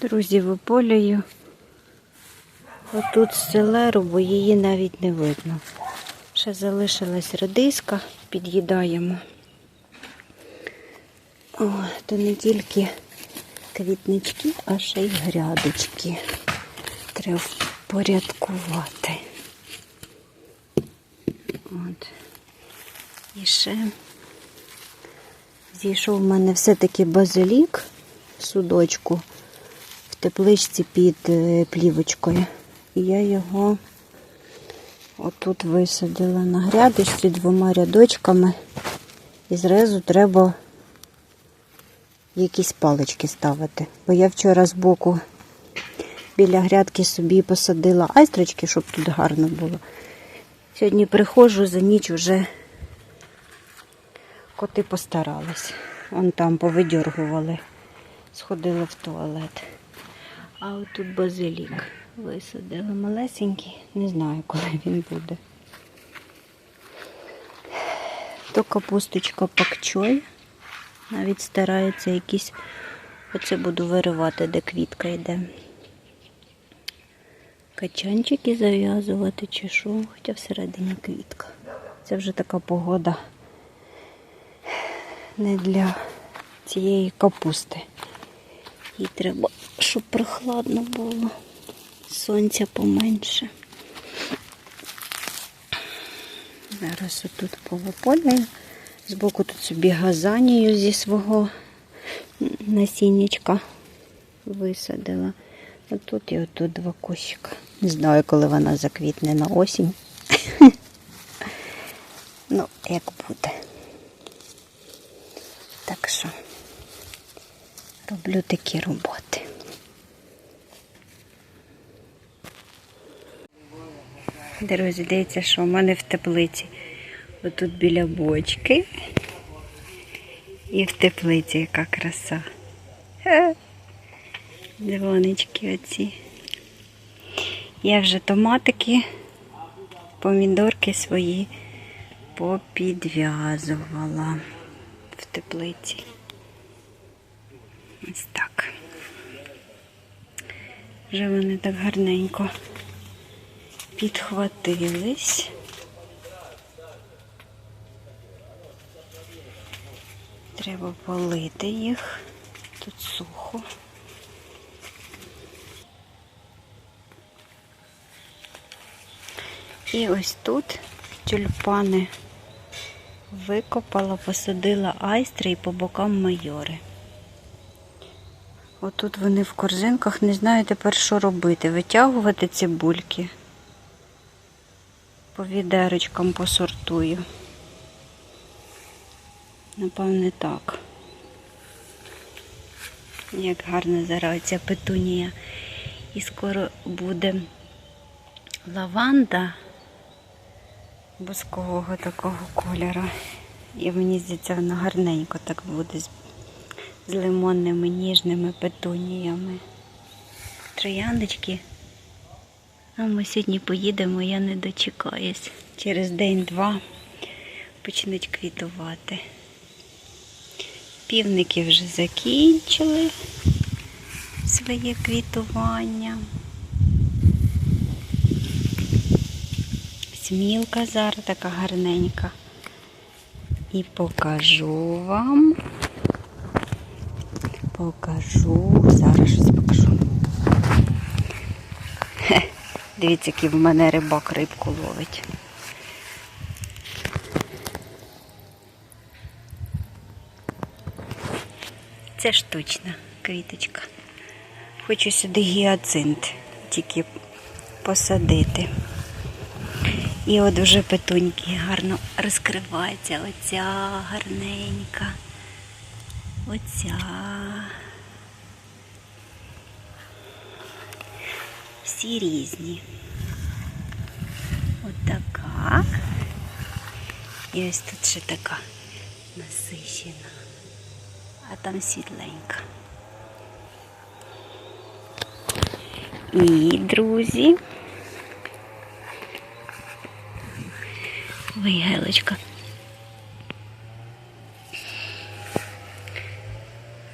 Друзі, виполюю отут селеру, бо її навіть не видно. Ще залишилась редиска, під'їдаємо. О, то не тільки квітнички, а ще й грядочки. Треба впорядкувати. От. І ще зійшов в мене все-таки базилік в судочку тепличці під е, плівочкою. І я його отут висадила на грядочці двома рядочками. І зразу треба якісь палички ставити. Бо я вчора збоку біля грядки собі посадила айстрочки, щоб тут гарно було. Сьогодні приходжу, за ніч вже коти постарались. Вон там повидьоргували, сходили в туалет. А от тут базилік висадили малесенький, не знаю, коли він буде. То капусточка пакчой. Навіть старається якісь. Оце буду виривати, де квітка йде. Качанчики зав'язувати чи що, хоча всередині квітка. Це вже така погода не для цієї капусти. Їй треба, щоб прохладно було, сонця поменше. Зараз отут повиполюю. Збоку тут собі газанію зі свого насіннячка висадила. Отут і отут два кущика. Не знаю, коли вона заквітне на осінь. ну, як буде. Так що роблю такі роботи. Друзі, дивіться, що в мене в теплиці. Отут біля бочки. І в теплиці яка краса. Дзвонички оці. Я вже томатики, помідорки свої попідв'язувала в теплиці. Ось так. Вже вони так гарненько підхватились. Треба полити їх. Тут сухо. І ось тут тюльпани викопала, посадила айстри і по бокам майори. Отут вони в корзинках, не знаю тепер, що робити. Витягувати цибульки. По відерочкам посортую. Напевне, так. Як гарно зараз ця петунія. І скоро буде лаванда боскового такого кольору. І мені здається, вона гарненько так буде з, з лимонними ніжними петуніями. Трояндочки. А ми сьогодні поїдемо, я не дочекаюсь. Через день-два почнуть квітувати. Півники вже закінчили своє квітування. Смілка зараз така гарненька. І покажу вам. Покажу. Зараз щось покажу. Дивіться, який в мене рибак рибку ловить. Це штучна квіточка. Хочу сюди гіацинт тільки посадити. І от вже петуньки гарно розкриваються. Оця гарненька. Оця. Всі різні. Отака. І ось тут ще така насичена. А там світленька. І, друзі. Ой, Гелочка.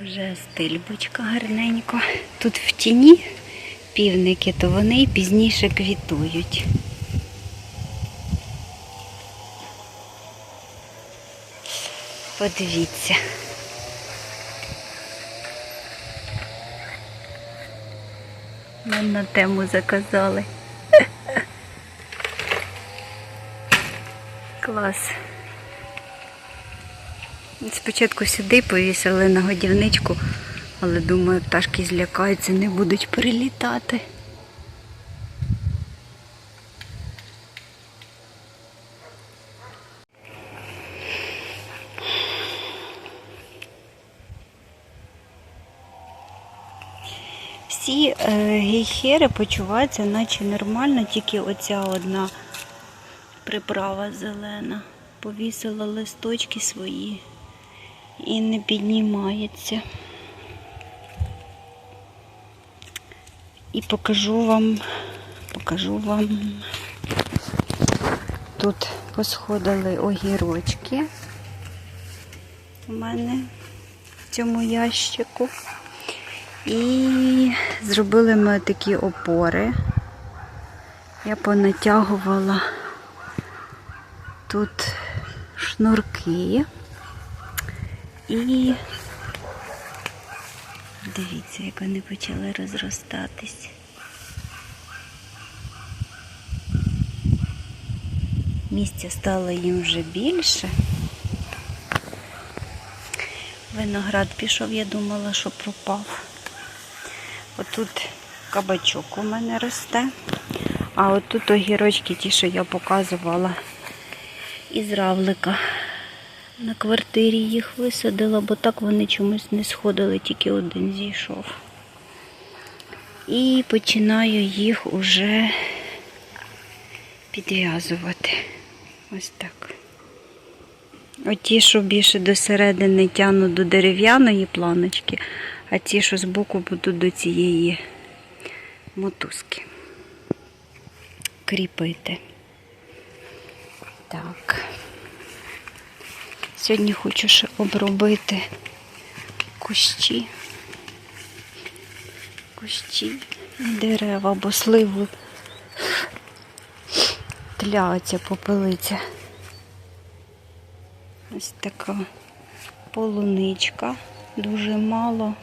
Вже стильбочка гарненько. Тут в тіні півники, то вони й пізніше квітують. Подивіться. Нам на тему заказали. Клас. Спочатку сюди повісили на годівничку, але думаю, пташки злякаються, не будуть перелітати. Всі е, гейхери почуваються наче нормально, тільки оця одна приправа зелена. Повісила листочки свої і не піднімається. І покажу вам, покажу вам. Тут посходили огірочки у мене в цьому ящику. І зробили ми такі опори. Я понатягувала тут шнурки. І дивіться, як вони почали розростатись. Місця стало їм вже більше. Виноград пішов, я думала, що пропав. Отут кабачок у мене росте. А отут огірочки, ті, що я показувала із равлика. На квартирі їх висадила, бо так вони чомусь не сходили, тільки один зійшов. І починаю їх уже підв'язувати. Ось так. Оті, що більше до середини тягну до дерев'яної планочки, а ті, що збоку будуть до цієї мотузки. Кріпити. Так. Сьогодні хочу ще обробити кущі. Кущі і дерева, бо сливу тля оця попелиця. Ось така полуничка, дуже мало,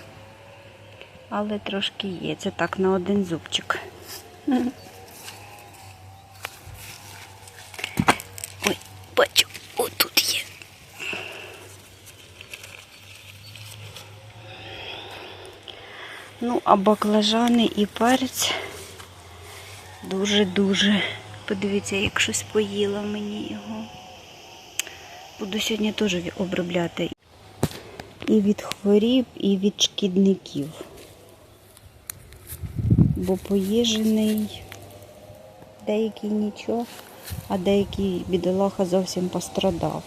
але трошки є. Це так на один зубчик. Ой, бачу, отут є. А баклажани і перець дуже-дуже. Подивіться, як щось поїла мені його. Буду сьогодні теж обробляти. І від хворіб, і від шкідників. Бо поїжений деякий нічого, а деякий бідолаха зовсім пострадав.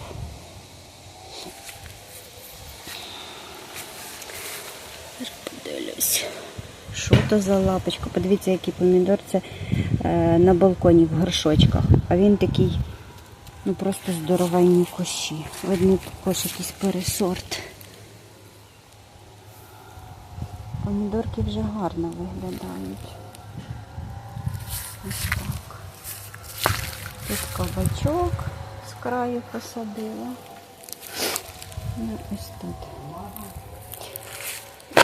Подивлюсь. Що то за лапочка? Подивіться, який помідор це е, на балконі в горшочках. А він такий, ну просто здоровенні кущі. Видно, також якийсь пересорт. Помідорки вже гарно виглядають. Ось так. Тут кабачок з краю посадила. Ну, ось тут.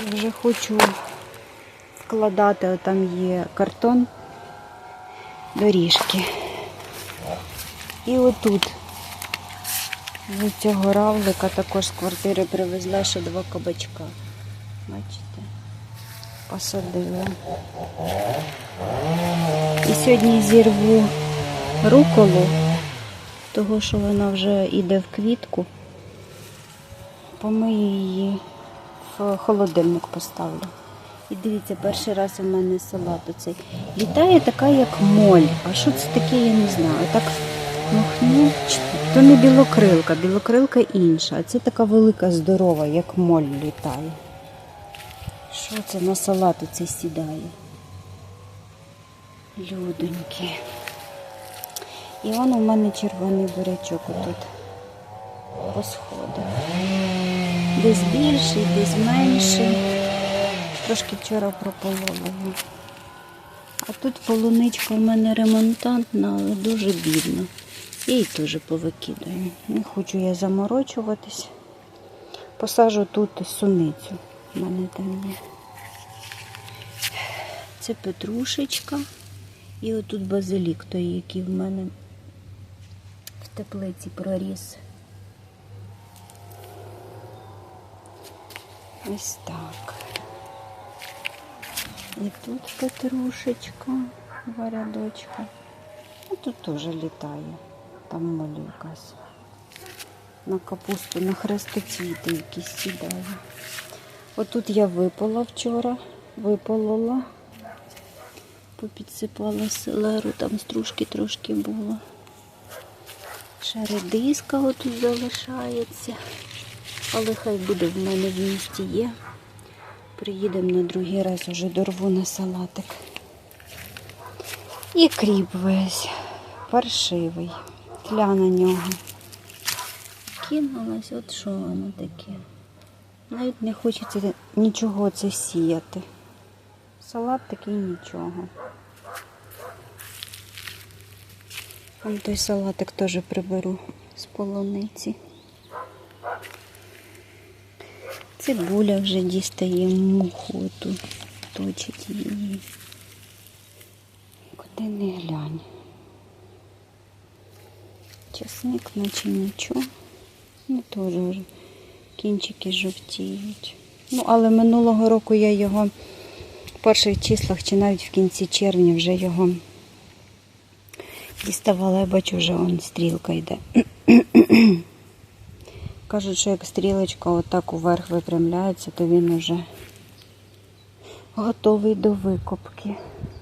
І вже хочу вкладати, от там є картон, доріжки. І отут з цього равлика також з квартири привезла ще два кабачка. Бачите? Посадила. І сьогодні зірву руколу, того що вона вже йде в квітку. Помию її в холодильник поставлю. І дивіться, перший раз у мене салат оцей. Літає така, як моль. А що це таке, я не знаю. Так махну. То не білокрилка, білокрилка інша. А це така велика, здорова, як моль літає. Що це на салат оцей сідає? Людоньки. І вон у мене червоний бурячок отут по посходив. Десь більший, десь менший. Трошки вчора прополола. А тут полуничка в мене ремонтантна, але дуже бідна. Я її теж повикидаю. Не хочу я заморочуватись. Посажу тут суницю. У мене там є. Це петрушечка. І отут базилік, той, який в мене в теплиці проріс. Ось так. І тут петрушечка, два рядочка. Ну, тут теж літає. Там моль якась. На капусту, на хрестоцвіти якісь сідає. Отут я випола вчора, виполола, попідсипала селеру, там стружки трошки було. Ще редиска отут залишається. Але хай буде в мене в місті є. Приїдемо на другий раз уже дорву на салатик. І кріп весь паршивий. Тля на нього. Кинулась, от що воно таке. Навіть не хочеться нічого це сіяти. Салат такий нічого. Там той салатик теж приберу з полуниці. Цибуля вже дістає муху ту, точить її. Куди не глянь. Часник, наче нічого. Ну, теж кінчики жовтіють. Ну, але минулого року я його в перших числах чи навіть в кінці червня вже його діставала. Я бачу, вже он стрілка йде. Кажуть, що як стрілочка отак уверх випрямляється, то він уже готовий до викопки,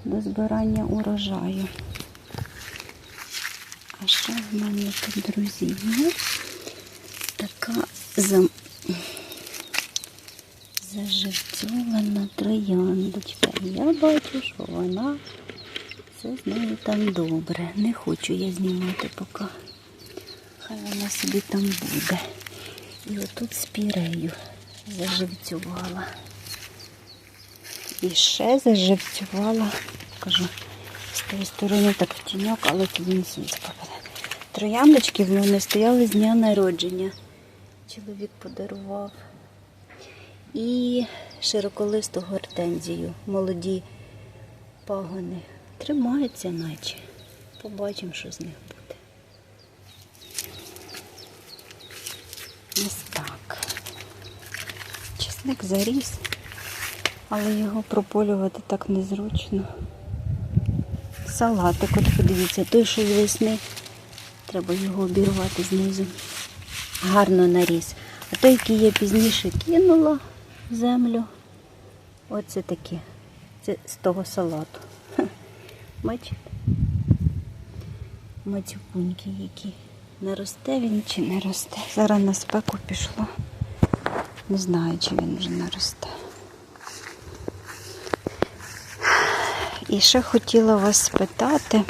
до збирання урожаю. А що в мене тут, друзі, є? Така зам... заживцьована трояндочка. Я бачу, що вона все з нею там добре. Не хочу я знімати поки. Хай вона собі там буде. І отут спірею заживцювала. І ще заживцювала, кажу, з тієї сторони так в тіньок, але тоді не сонце попаде. Трояндочки в мене стояли з дня народження. Чоловік подарував. І широколисту гортензію, молоді пагони. Тримаються наче. Побачимо, що з них буде. Ось так. Чесник заріс, але його прополювати так незручно. Салатик, от подивіться, той, що з весни, треба його обірвати знизу. Гарно наріс. А той, який я пізніше кинула в землю, оце таке. Це з того салату. Бачите? Мацюпуньки які. Не росте він чи не росте. Зараз на спеку пішло. Не знаю, чи він вже не росте. І ще хотіла вас спитати,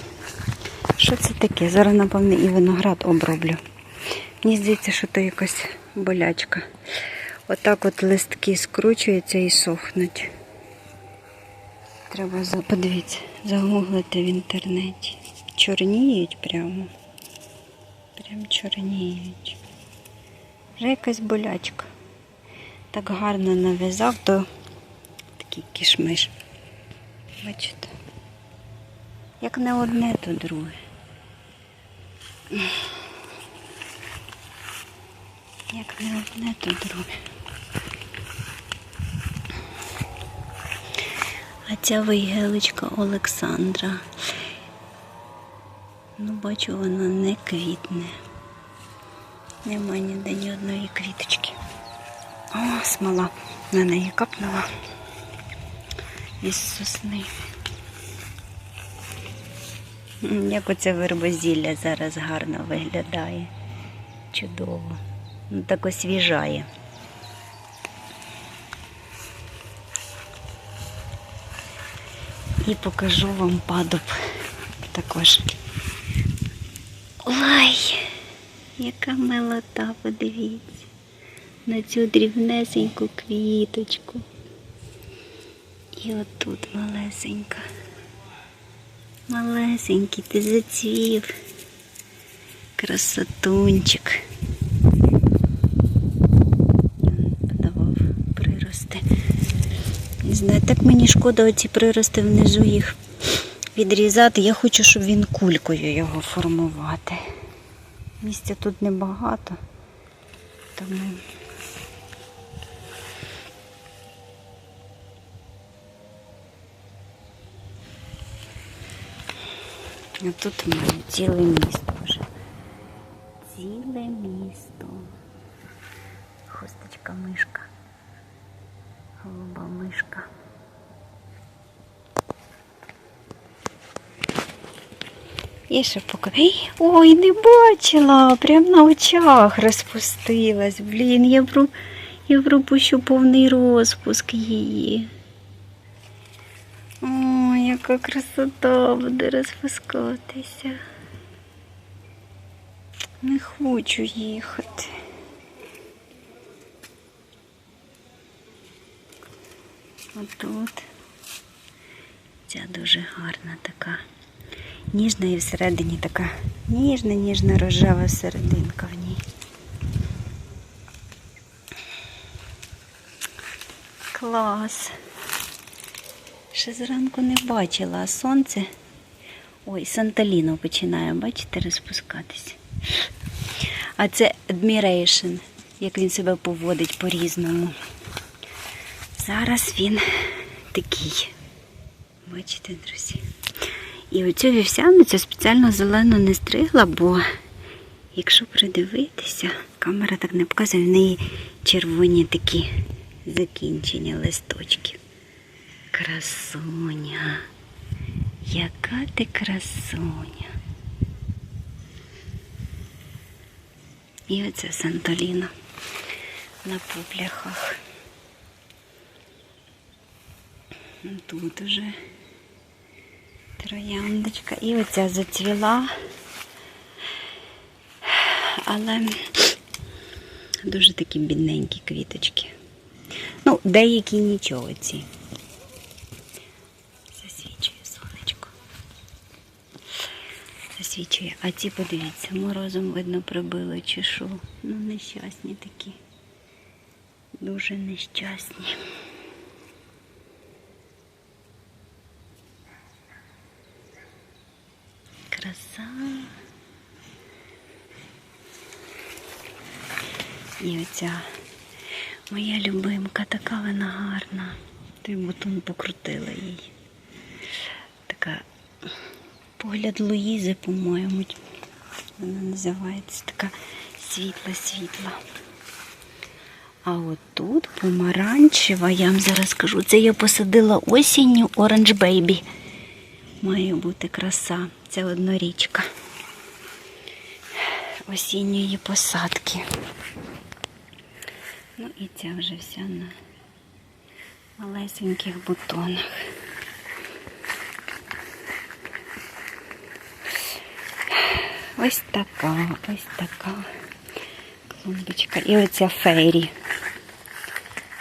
що це таке? Зараз, напевне, і виноград оброблю. Мені здається, що то якась болячка. Отак от листки скручуються і сохнуть. Треба, подивіться, загуглити в інтернеті. Чорніють прямо. Прям чорніють. Вже якась болячка. Так гарно нав'язав, то такий кішмиш. Бачите? Як не одне, то друге. Як не одне, то друге. А ця вигеличка Олександра. Бачу, вона не квітне. Нема ніде ні одної квіточки. О, смола на неї капнула із сосни. Як оце вербозілля зараз гарно виглядає. Чудово. Ну, так освіжає. І покажу вам падуб також. Ой, яка милота, подивіться. на цю дрібнесеньку квіточку. І отут малесенька. Малесенький, ти зацвів. Красотунчик. Подавав прирости. Не знаю, так мені шкода оці прирости внизу їх відрізати. Я хочу, щоб він кулькою його формувати. Місця тут небагато, тому а тут в мене ціле місто вже. Ціле місто. Хусточка мишка. Голуба мишка. І ще поки. Ой, не бачила, прям на очах розпустилась. Блін, я, про... я пропущу повний розпуск її. Ой, яка красота буде розпускатися. Не хочу їхати. Отут. Ця дуже гарна така. Ніжна і всередині така ніжна, ніжна рожева серединка в ній. Клас. Ще зранку не бачила, а сонце. Ой, Санталіно починає, бачите, розпускатися. А це Admiration, як він себе поводить по-різному. Зараз він такий. Бачите, друзі. І оцю вівсяницю спеціально зелено не стригла, бо якщо придивитися, камера так не показує, в неї червоні такі закінчення листочків. Красуня. Яка ти красуня. І оце Сантоліна на пупляхах. Тут уже трояндочка. І оця зацвіла. Але дуже такі бідненькі квіточки. Ну, деякі нічого ці. Засвічує сонечко. Засвічує. А ці, подивіться, морозом видно прибили чи що. Ну, нещасні такі. Дуже нещасні. Краса. І оця моя любимка, така вона гарна. Той бутон покрутила їй. Така погляд Луїзи, по-моєму. Вона називається така світла-світла. А от тут помаранчева, я вам зараз скажу, це я посадила осінню Orange Baby. Має бути краса. Це однорічка осінньої посадки. Ну і ця вже вся на малесеньких бутонах. Ось така, ось така клумбочка. І оця фейрі.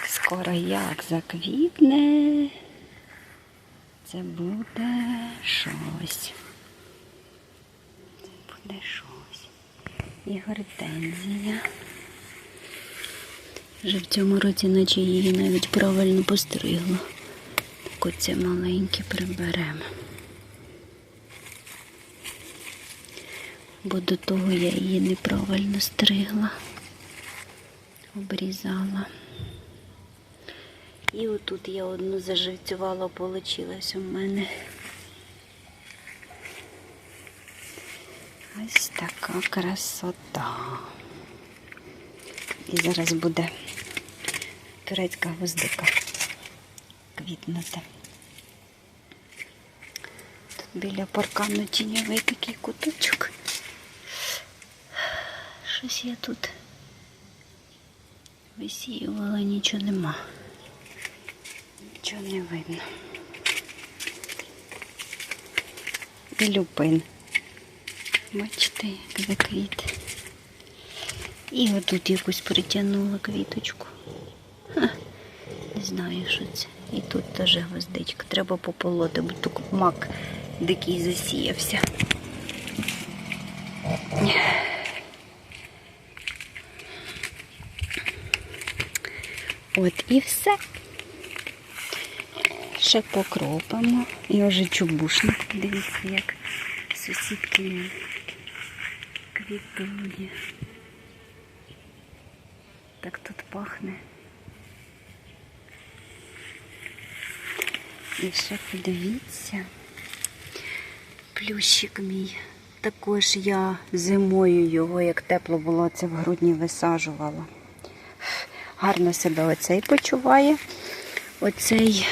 Скоро як заквітне. Це буде щось. Це буде щось. І гортензія. Вже в цьому році, наче її навіть правильно постригла. Так оце маленьке приберемо. Бо до того я її неправильно стригла, обрізала. І отут я одну заживцювала, получилось у мене. Ось така красота. І зараз буде турецька гвоздика квітнути. Тут біля паркану тіньовий такий куточок. Щось я тут висіювала, нічого нема. Нічого не видно. І люпин. Бачите, як заквіт. І отут якусь притягнула квіточку. Знаю, що це. І тут теж гвоздичка. Треба пополоти, бо тут мак дикий засіявся. От і все. Ще покропимо. І вже чубушник. Дивіться, як сусідки квітує. Так тут пахне. Ще подивіться. Плющик мій. Також я зимою його, як тепло було, це в грудні висаджувала. Гарно себе оцей почуває. Оцей,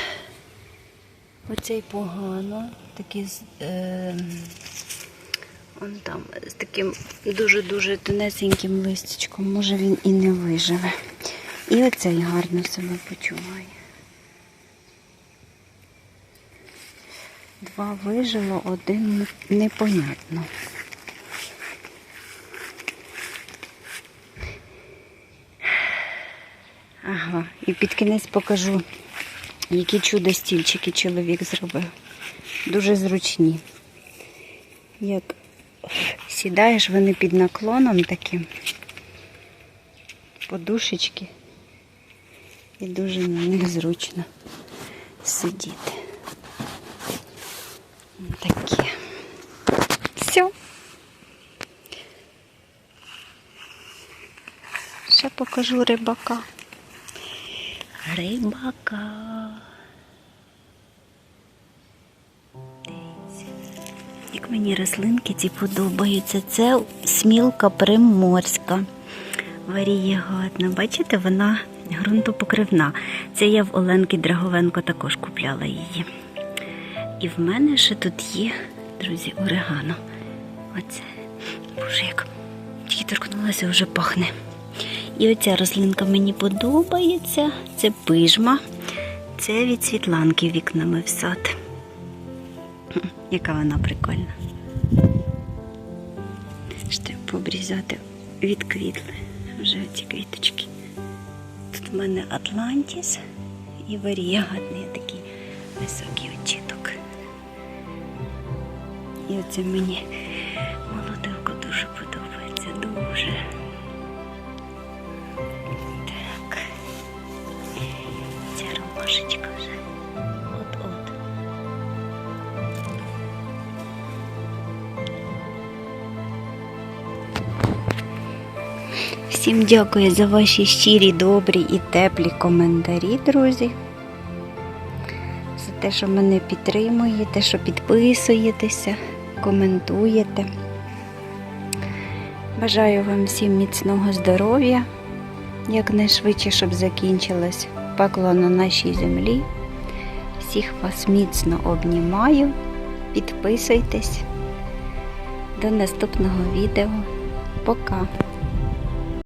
оцей погано. Такий е, он там з таким дуже-дуже тонесеньким листячком. Може він і не виживе. І оцей гарно себе почуває. Два вижило, один непонятно. Ага, і під кінець покажу, які чудо стільчики чоловік зробив. Дуже зручні. Як сідаєш вони під наклоном таким, подушечки, і дуже на них зручно сидіти. Такі. Все. Ще покажу рибака. Рибака. Як мені рослинки ці подобаються. Це смілка приморська. Варієгатна. Бачите, вона ґрунтопокривна. Це я в Оленки Драговенко також купляла її. І в мене ще тут є, друзі, орегано. Оце. Боже, як тільки торкнулася, вже пахне. І оця рослинка мені подобається. Це пижма. Це від світланки вікнами в сад. Яка вона прикольна. Ще треба пообрізати від квітли. Вже ці квіточки. Тут в мене Атлантіс і варіагатний такий високий очіток. І оце мені ромашечка вже. От-от. Всім дякую за ваші щирі, добрі і теплі коментарі, друзі. За те, що мене підтримуєте, що підписуєтеся, коментуєте. Бажаю вам всім міцного здоров'я, якнайшвидше, щоб закінчилось пекло на нашій землі. Всіх вас міцно обнімаю. Підписуйтесь. До наступного відео. Пока!